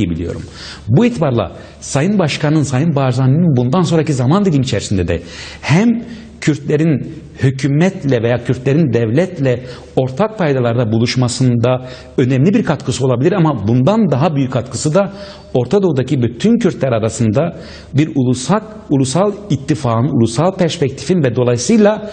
iyi biliyorum. Bu itibarla Sayın Başkan'ın, Sayın Barzani'nin bundan sonraki zaman dilimi içerisinde de hem Kürtlerin hükümetle veya Kürtlerin devletle ortak paydalarda buluşmasında önemli bir katkısı olabilir ama bundan daha büyük katkısı da Orta Doğu'daki bütün Kürtler arasında bir ulusal, ulusal ittifakın, ulusal perspektifin ve dolayısıyla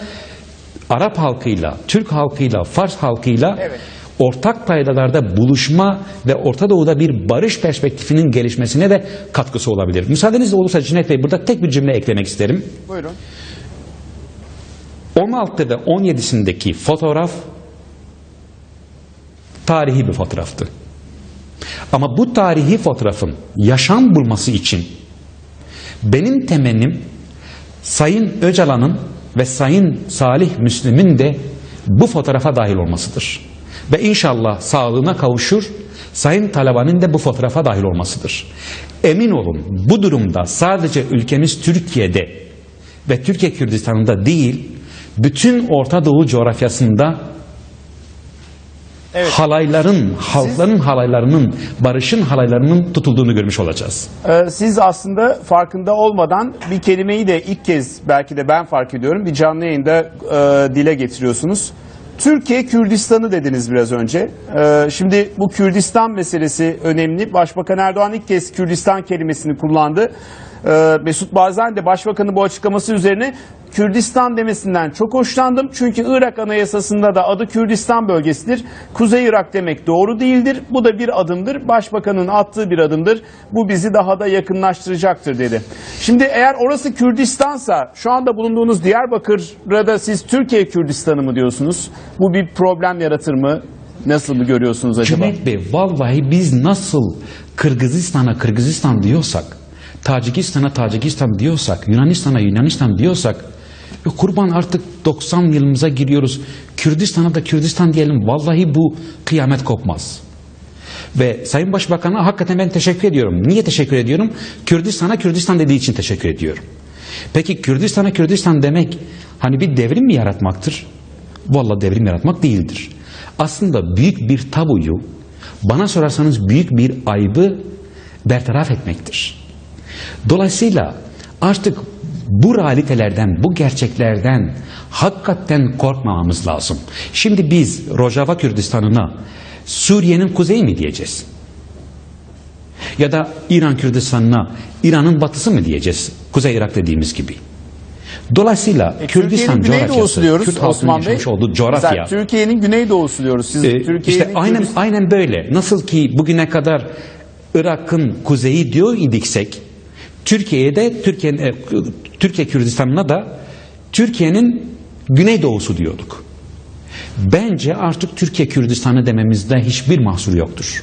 Arap halkıyla, Türk halkıyla, Fars halkıyla Evet. Ortak paydalarda buluşma ve Orta Doğu'da bir barış perspektifinin gelişmesine de katkısı olabilir. Müsaadenizle olursa Cüneyt Bey burada tek bir cümle eklemek isterim. Buyurun. 16 ve 17'sindeki fotoğraf tarihi bir fotoğraftı. Ama bu tarihi fotoğrafın yaşam bulması için benim temennim Sayın Öcalan'ın ve Sayın Salih Müslim'in de bu fotoğrafa dahil olmasıdır. Ve inşallah sağlığına kavuşur, Sayın Taliban'ın da bu fotoğrafa dahil olmasıdır. Emin olun bu durumda sadece ülkemiz Türkiye'de ve Türkiye Kürdistan'ında değil, bütün Orta Doğu coğrafyasında Evet. halayların, halkların halaylarının, barışın halaylarının tutulduğunu görmüş olacağız. Ee, siz aslında farkında olmadan bir kelimeyi de ilk kez belki de ben fark ediyorum. Bir canlı yayında e, dile getiriyorsunuz. Türkiye Kürdistan'ı dediniz biraz önce. Ee, şimdi bu Kürdistan meselesi önemli. Başbakan Erdoğan ilk kez Kürdistan kelimesini kullandı. Ee, Mesut Barzani de başbakanın bu açıklaması üzerine Kürdistan demesinden çok hoşlandım. Çünkü Irak Anayasası'nda da adı Kürdistan bölgesidir. Kuzey Irak demek doğru değildir. Bu da bir adımdır. Başbakanın attığı bir adımdır. Bu bizi daha da yakınlaştıracaktır dedi. Şimdi eğer orası Kürdistansa şu anda bulunduğunuz Diyarbakır'a da siz Türkiye Kürdistan'ı mı diyorsunuz? Bu bir problem yaratır mı? Nasıl mı görüyorsunuz acaba? Cüneyt Bey vallahi biz nasıl Kırgızistan'a Kırgızistan diyorsak, Tacikistan'a Tacikistan diyorsak, Yunanistan'a Yunanistan diyorsak, e kurban artık 90 yılımıza giriyoruz. Kürdistan'a da Kürdistan diyelim. Vallahi bu kıyamet kopmaz. Ve Sayın Başbakan'a hakikaten ben teşekkür ediyorum. Niye teşekkür ediyorum? Kürdistan'a Kürdistan dediği için teşekkür ediyorum. Peki Kürdistan'a Kürdistan demek hani bir devrim mi yaratmaktır? Vallahi devrim yaratmak değildir. Aslında büyük bir tabuyu, bana sorarsanız büyük bir aybı bertaraf etmektir. Dolayısıyla artık bu realitelerden, bu gerçeklerden hakikaten korkmamamız lazım. Şimdi biz Rojava Kürdistan'ına Suriye'nin kuzeyi mi diyeceğiz? Ya da İran Kürdistan'ına İran'ın batısı mı diyeceğiz? Kuzey Irak dediğimiz gibi. Dolayısıyla E, Kürdistan coğrafyası, diyoruz Kürt halkının yaşamış olduğu coğrafya. Türkiye'nin Güneydoğusu diyoruz. Siz Ee, Türkiye'nin işte aynen Kürdistan- aynen böyle. Nasıl ki bugüne kadar Irak'ın kuzeyi diyor idiksek, Türkiye'de Türkiye'nin e, Türkiye Kürdistan'ına da Türkiye'nin güneydoğusu diyorduk. Bence artık Türkiye Kürdistan'ı dememizde hiçbir mahsur yoktur.